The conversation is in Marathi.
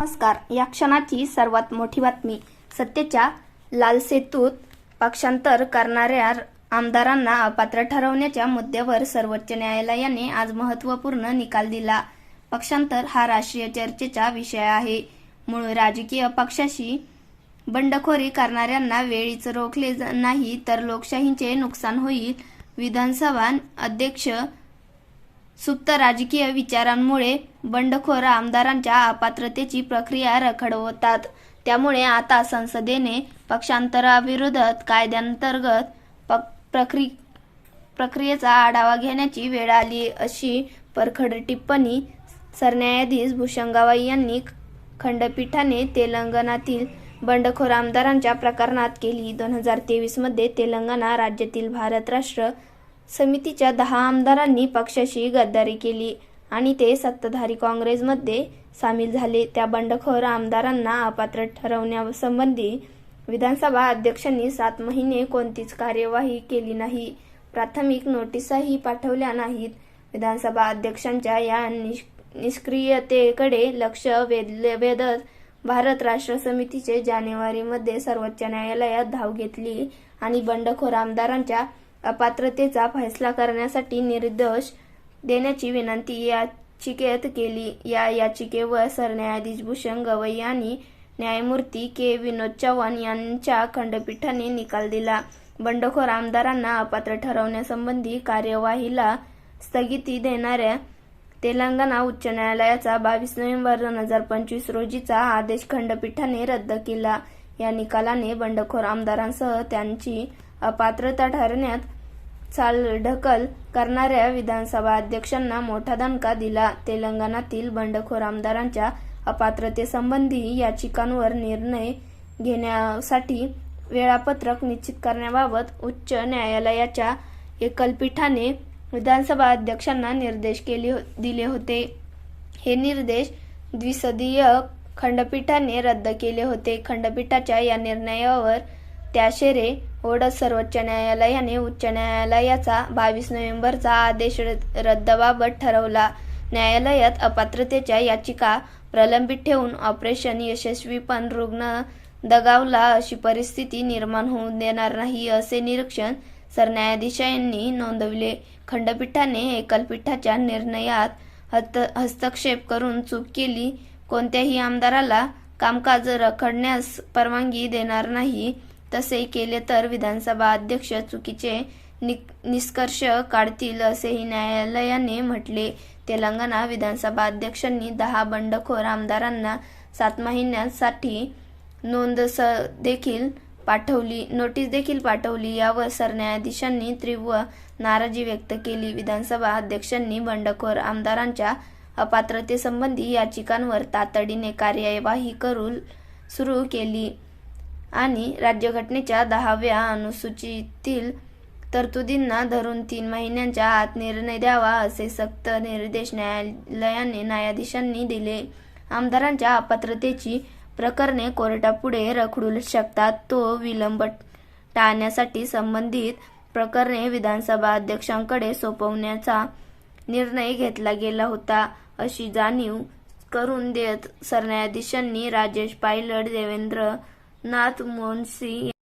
नमस्कार. या क्षणाची सर्वात मोठी बातमी. सत्तेच्या लालसेतूत पक्षांतर करणाऱ्या आमदारांना अपात्र ठरवण्याच्या मुद्द्यावर सर्वोच्च न्यायालयाने आज महत्त्वपूर्ण निकाल दिला. पक्षांतर हा राष्ट्रीय चर्चेचा विषय आहे. मूळ राजकीय पक्षाशी बंडखोरी करणाऱ्यांना वेळीच रोखले नाही तर लोकशाहीचे नुकसान होईल. विधानसभा अध्यक्ष सुप्त राजकीय विचारांमुळे बंडखोर आमदारांच्या अपात्रतेची प्रक्रिया रखडवतात. त्यामुळे आता संसदेने पक्षांतराविरोधात कायद्यांतर्गत पक- प्रक्रि प्रक्रियेचा आढावा घेण्याची वेळ आली अशी परखड टिप्पणी सरन्यायाधीश भूषंगाबाई यांनी खंडपीठाने तेलंगणातील बंडखोर आमदारांच्या प्रकरणात केली. दोन हजार तेवीसमध्ये तेलंगणा राज्यातील भारत राष्ट्र समितीच्या दहा आमदारांनी पक्षाशी गद्दारी केली आणि ते सत्ताधारी काँग्रेसमध्ये सामील झाले. त्या बंडखोर आमदारांना अपात्र ठरवण्यासंबंधी विधानसभा अध्यक्षांनी सात महिने कोणतीच कार्यवाही केली नाही. प्राथमिक नोटीसाही पाठवल्या नाहीत. विधानसभा अध्यक्षांच्या या निष्क्रियतेकडे लक्ष वेधले वेधत भारत राष्ट्र समितीचे जानेवारीमध्ये सर्वोच्च न्यायालयात धाव घेतली आणि बंडखोर आमदारांच्या अपात्रतेचा फैसला करण्यासाठी निर्देश देण्याची विनंती याचिकेत केली. या याचिकेवर सरन्यायाधीश भूषण गवई आणि न्यायमूर्ती के. विनोद चव्हाण यांच्या खंडपीठाने निकाल दिला. बंडखोर आमदारांना अपात्र ठरवण्यासंबंधी कार्यवाहीला स्थगिती देणाऱ्या तेलंगणा उच्च न्यायालयाचा बावीस नोव्हेंबर दोन हजार पंचवीस रोजीचा आदेश खंडपीठाने रद्द केला. या निकालाने बंडखोर आमदारांसह त्यांची अपात्रता ठरण्यात चालढकल करणाऱ्या विधानसभा अध्यक्षांना मोठा दणका दिला. तेलंगणातील बंडखोर आमदारांच्या अपात्रतेसंबंधी याचिकांवर निर्णय घेण्यासाठी वेळापत्रक निश्चित करण्याबाबत उच्च न्यायालयाच्या एकलपीठाने विधानसभा अध्यक्षांना निर्देश केले हो- दिले होते. हे निर्देश द्विसदीय खंडपीठाने रद्द केले होते. खंडपीठाच्या या निर्णयावर त्याशेरे ओढत सर्वोच्च न्यायालयाने उच्च न्यायालयाचा बावीस नोव्हेंबरचा आदेश रद्दबाबत ठरवला. न्यायालयात अपात्रतेच्या याचिका प्रलंबित ठेवून ऑपरेशन यशस्वी पण रुग्ण दगावला अशी परिस्थिती निर्माण होऊ देणार नाही असे निरीक्षण सरन्यायाधीशांनी नोंदवले. खंडपीठाने एकलपीठाच्या निर्णयात हत- हस्तक्षेप करून चूक केली. कोणत्याही आमदाराला कामकाज रखडण्यास परवानगी देणार नाही. तसे केले तर विधानसभा अध्यक्ष चुकीचे निष्कर्ष काढतील असेही न्यायालयाने म्हटले. तेलंगणा विधानसभा अध्यक्षांनी दहा बंडखोर आमदारांना सात महिन्यांसाठी नोंद स देखील पाठवली. नोटीस देखील पाठवली. यावर सरन्यायाधीशांनी तीव्र नाराजी व्यक्त केली. विधानसभा अध्यक्षांनी बंडखोर आमदारांच्या अपात्रतेसंबंधी याचिकांवर तातडीने कार्यवाही करू सुरू केली. आणि राज्यघटनेच्या दहाव्या अनुसूचीतील तरतुदींना धरून तीन महिन्यांच्या आत निर्णय द्यावा असे सक्त निर्देश न्यायालयाने न्यायाधीशांनी दिले. आमदारांच्या अपात्रतेची प्रकरणे कोर्टापुढे रखडू शकतात तो विलंब टाळण्यासाठी संबंधित प्रकरणे विधानसभा अध्यक्षांकडे सोपवण्याचा निर्णय घेतला गेला होता. अशी जाणीव करून देत सरन्यायाधीशांनी Rajesh Pilot Devendra not one thing